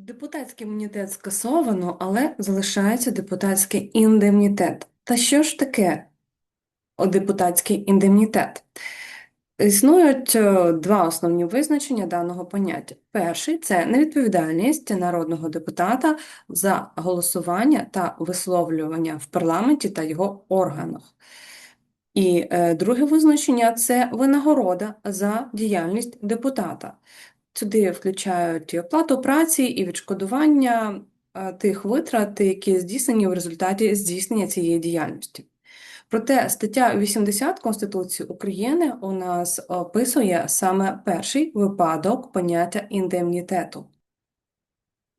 Депутатський імунітет скасовано, але залишається депутатський індемнітет. Та що ж таке депутатський індемнітет? Існують е, два основні визначення даного поняття. Перший це невідповідальність народного депутата за голосування та висловлювання в парламенті та його органах. І е, друге визначення це винагорода за діяльність депутата. Сюди включають і оплату праці, і відшкодування е, тих витрат, які здійснені в результаті здійснення цієї діяльності. Проте стаття 80 Конституції України у нас описує саме перший випадок поняття індемнітету.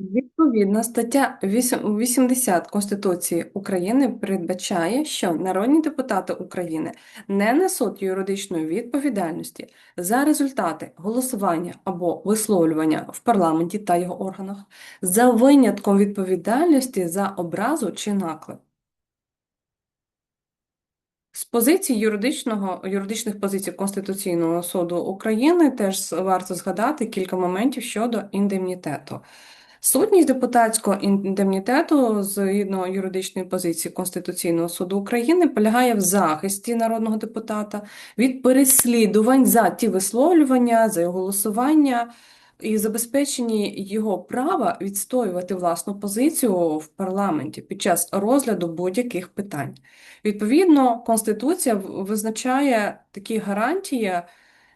Відповідно, стаття 80 Конституції України передбачає, що народні депутати України не несуть юридичної відповідальності за результати голосування або висловлювання в парламенті та його органах, за винятком відповідальності за образу чи наклеп. З позицій юридичного, юридичних позицій Конституційного суду України теж варто згадати кілька моментів щодо індемнітету. Сутність депутатського індемнітету згідно юридичної позиції Конституційного суду України полягає в захисті народного депутата від переслідувань за ті висловлювання, за його голосування і забезпеченні його права відстоювати власну позицію в парламенті під час розгляду будь-яких питань. Відповідно, Конституція визначає такі гарантії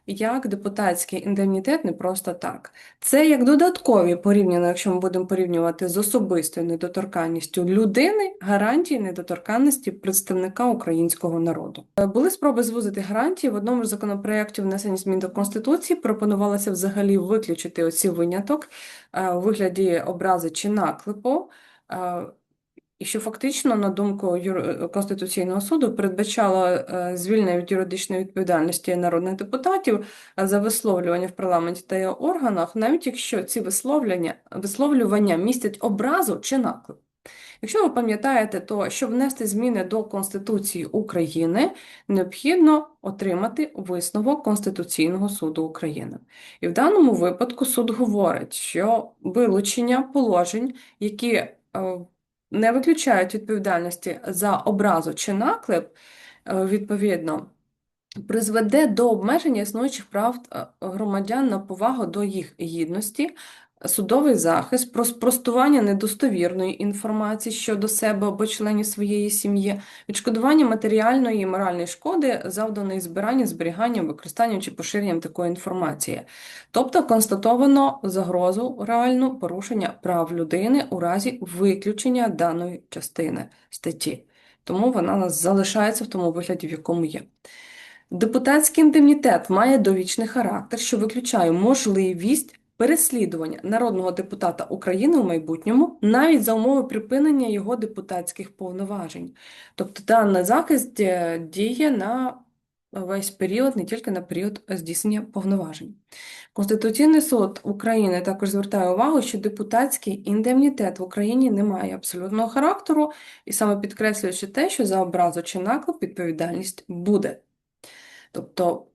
як депутатський індемнітет не просто так. Це як додаткові порівняно, якщо ми будемо порівнювати з особистою недоторканністю людини, гарантії недоторканності представника українського народу. Були спроби звузити гарантії в одному з законопроєктів внесення змін до Конституції. Пропонувалося взагалі виключити оці виняток е, у вигляді образи чи наклепу. Е, і що фактично, на думку Юр... Конституційного суду, передбачало е, звільнення від юридичної відповідальності народних депутатів е, за висловлювання в парламенті та його органах, навіть якщо ці висловлювання, висловлювання містять образу чи наклеп. Якщо ви пам'ятаєте, то щоб внести зміни до Конституції України, необхідно отримати висновок Конституційного суду України. І в даному випадку суд говорить, що вилучення положень, які е, не виключають відповідальності за образу чи наклеп, е, відповідно, призведе до обмеження існуючих прав е, громадян на повагу до їх гідності, судовий захист, про спростування недостовірної інформації щодо себе або членів своєї сім'ї, відшкодування матеріальної і моральної шкоди, завданої збиранням, зберіганням, використанням чи поширенням такої інформації. Тобто констатовано загрозу реальну порушення прав людини у разі виключення даної частини статті. Тому вона нас залишається в тому вигляді, в якому є. Депутатський індемнітет має довічний характер, що виключає можливість переслідування народного депутата України у майбутньому навіть за умови припинення його депутатських повноважень. Тобто даний захист е, діє на весь період, не тільки на період здійснення повноважень. Конституційний суд України також звертає увагу, що депутатський індемнітет в Україні не має абсолютного характеру, і саме підкреслюючи те, що за образу чи наклеп відповідальність буде. Тобто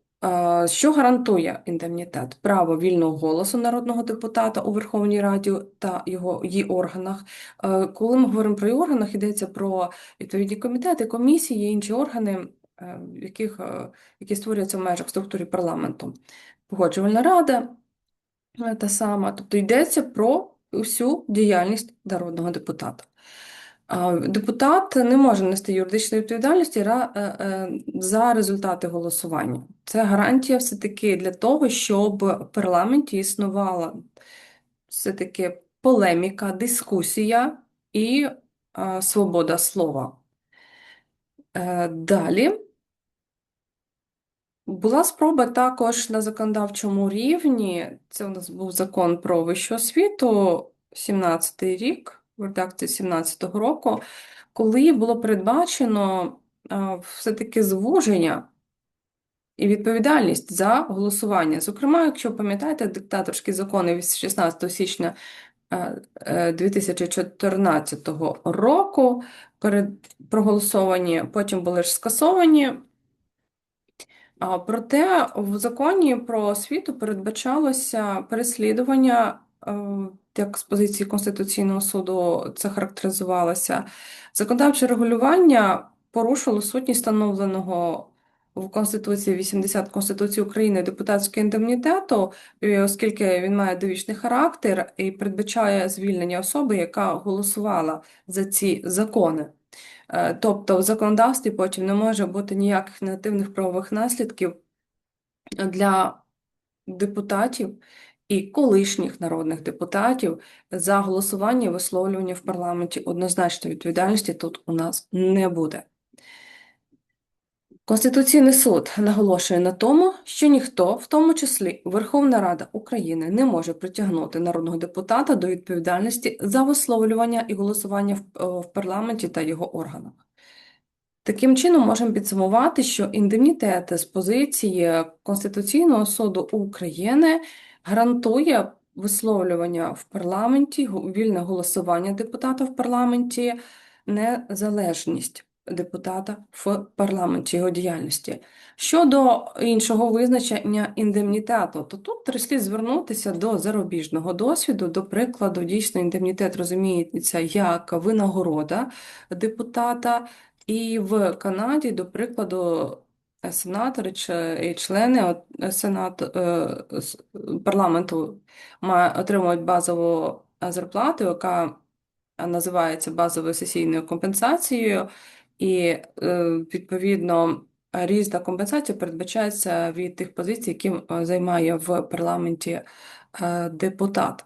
що гарантує індемнітет? Право вільного голосу народного депутата у Верховній Раді та його її органах. Коли ми говоримо про її органах, йдеться про відповідні комітети, комісії, інші органи, е, яких, е, які створюються в межах структури парламенту. Погоджувальна рада е, та сама, тобто йдеться про всю діяльність народного депутата. Депутат не може нести юридичної відповідальності е, е, за результати голосування. Це гарантія все-таки для того, щоб в парламенті існувала все-таки полеміка, дискусія і свобода слова. Е, далі була спроба також на законодавчому рівні, це у нас був закон про вищу освіту, 17 й рік в редакції 17-го року, коли було передбачено все-таки звуження і відповідальність за голосування. Зокрема, якщо пам'ятаєте, диктаторські закони від 16 січня 2014 е, року перед проголосовані, потім були ж скасовані. Проте в законі про освіту передбачалося переслідування е, як з позиції Конституційного суду це характеризувалося. Законодавче регулювання порушило сутність встановленого в Конституції 80 Конституції України депутатського індемнітету, е, оскільки він має довічний характер і передбачає звільнення особи, яка голосувала за ці закони. Е, Тобто в законодавстві потім не може бути ніяких негативних правових наслідків для депутатів і колишніх народних депутатів за голосування і висловлювання в парламенті. Однозначно відповідальності тут у нас не буде. Конституційний суд наголошує на тому, що ніхто, в тому числі Верховна Рада України, не може притягнути народного депутата до відповідальності за висловлювання і голосування в, е, парламенті та його органах. Таким чином, можемо підсумувати, що індемнітет з позиції Конституційного суду України гарантує висловлювання в парламенті, вільне голосування депутата в парламенті, незалежність депутата в парламенті його діяльності. Щодо іншого визначення індемнітету, то тут треба слід звернутися до зарубіжного досвіду. До прикладу, дійсно, індемнітет розуміється як винагорода депутата. І в Канаді, до прикладу, сенатори чи члени от, сенату, е, парламенту отримують базову е, зарплату, яка е, називається базовою сесійною компенсацією, і е, відповідно різна компенсація передбачається від тих позицій, які е, займає в парламенті е, депутат.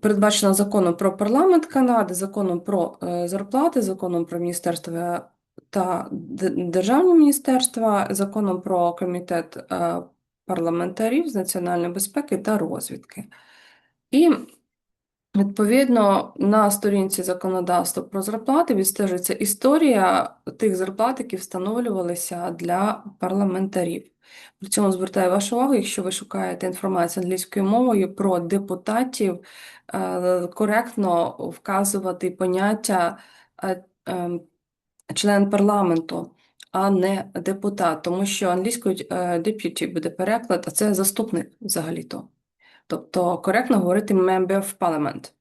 Передбачена законом про парламент Канади, законом про е, зарплати, законом про міністерства та державні міністерства, законом про комітет е, парламентарів з національної безпеки та розвідки. І Відповідно, на сторінці законодавства про зарплати відстежується історія тих зарплат, які встановлювалися для парламентарів. При цьому звертаю вашу увагу, якщо ви шукаєте інформацію англійською мовою про депутатів, е, коректно вказувати поняття е, ем, член парламенту, а не депутат, тому що англійською е, deputy буде переклад, а це заступник взагалі-то. Тобто коректно говорити member of parliament,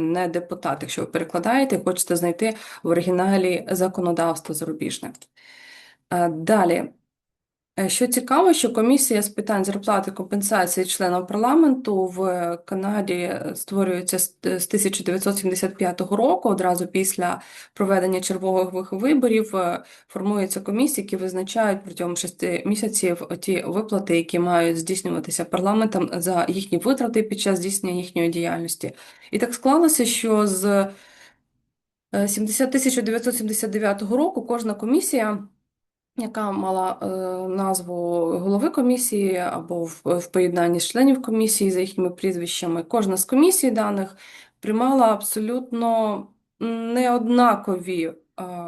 не е, депутат, якщо ви перекладаєте, хочете знайти в оригіналі законодавство зарубіжне. Е, Далі. Е, Що цікаво, що комісія з питань зарплати компенсації членам парламенту в Канаді створюється з з 1975 року, одразу після проведення чергових виборів. е, Формуються комісії, які визначають протягом шести місяців ті виплати, які мають здійснюватися парламентом за їхні витрати під час здійснення їхньої діяльності. І так склалося, що з е, 70 1979 року кожна комісія яка мала е, назву голови комісії або в, поєднанні з членів комісії за їхніми прізвищами. Кожна з комісій даних приймала абсолютно неоднакові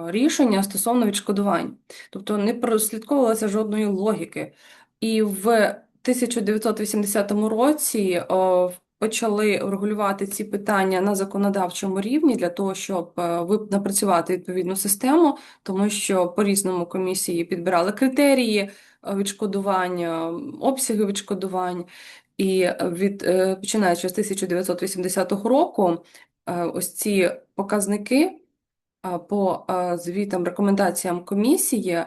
рішення стосовно відшкодувань, тобто не прослідковувалося жодної логіки. І в 1980 році о, почали регулювати ці питання на законодавчому рівні для того, щоб е, напрацювати відповідну систему тому що по-різному комісії підбирали критерії е, відшкодування, обсяги відшкодувань. І е, від, е, починаючи з 1980 року, е, ось ці показники по е, звітам, рекомендаціям комісії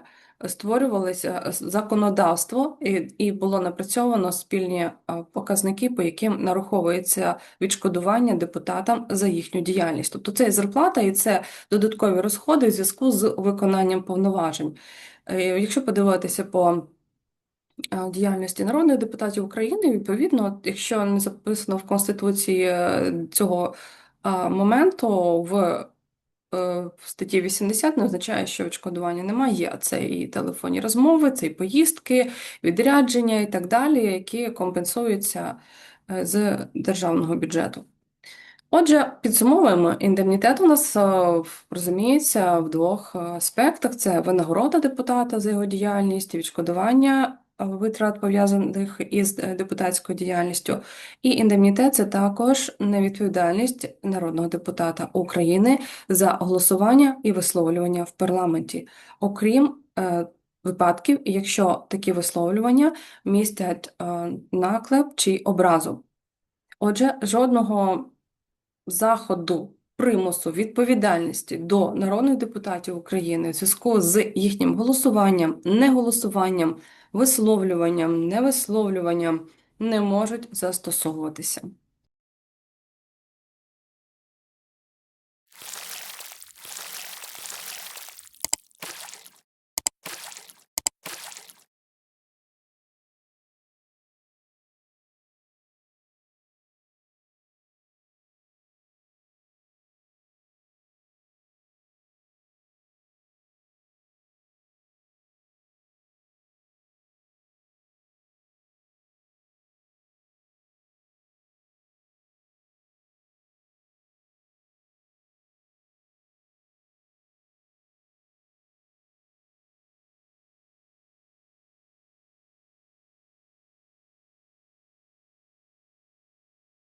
створювалося е, законодавство і, і було напрацьовано спільні е, показники, по яким нараховується відшкодування депутатам за їхню діяльність. Тобто це і зарплата, і це додаткові розходи в зв'язку з виконанням повноважень. Е, Якщо подивитися по діяльності народних депутатів України, відповідно, якщо не записано в Конституції цього моменту в в статті 80 не означає, що відшкодування немає. А це і телефонні розмови, це і поїздки, відрядження і так далі, які компенсуються е, з державного бюджету. Отже, підсумовуємо, індемнітет у нас е, розуміється в двох е, аспектах: це винагорода депутата за його діяльність, і відшкодування е, витрат пов'язаних із е, депутатською діяльністю. І індемнітет це також невідповідальність народного депутата України за голосування і висловлювання в парламенті, окрім е, випадків, якщо такі висловлювання містять е, наклеп чи образу. Отже, жодного заходу примусу відповідальності до народних депутатів України в зв'язку з їхнім голосуванням, неголосуванням, висловлюванням, невисловлюванням не можуть застосовуватися.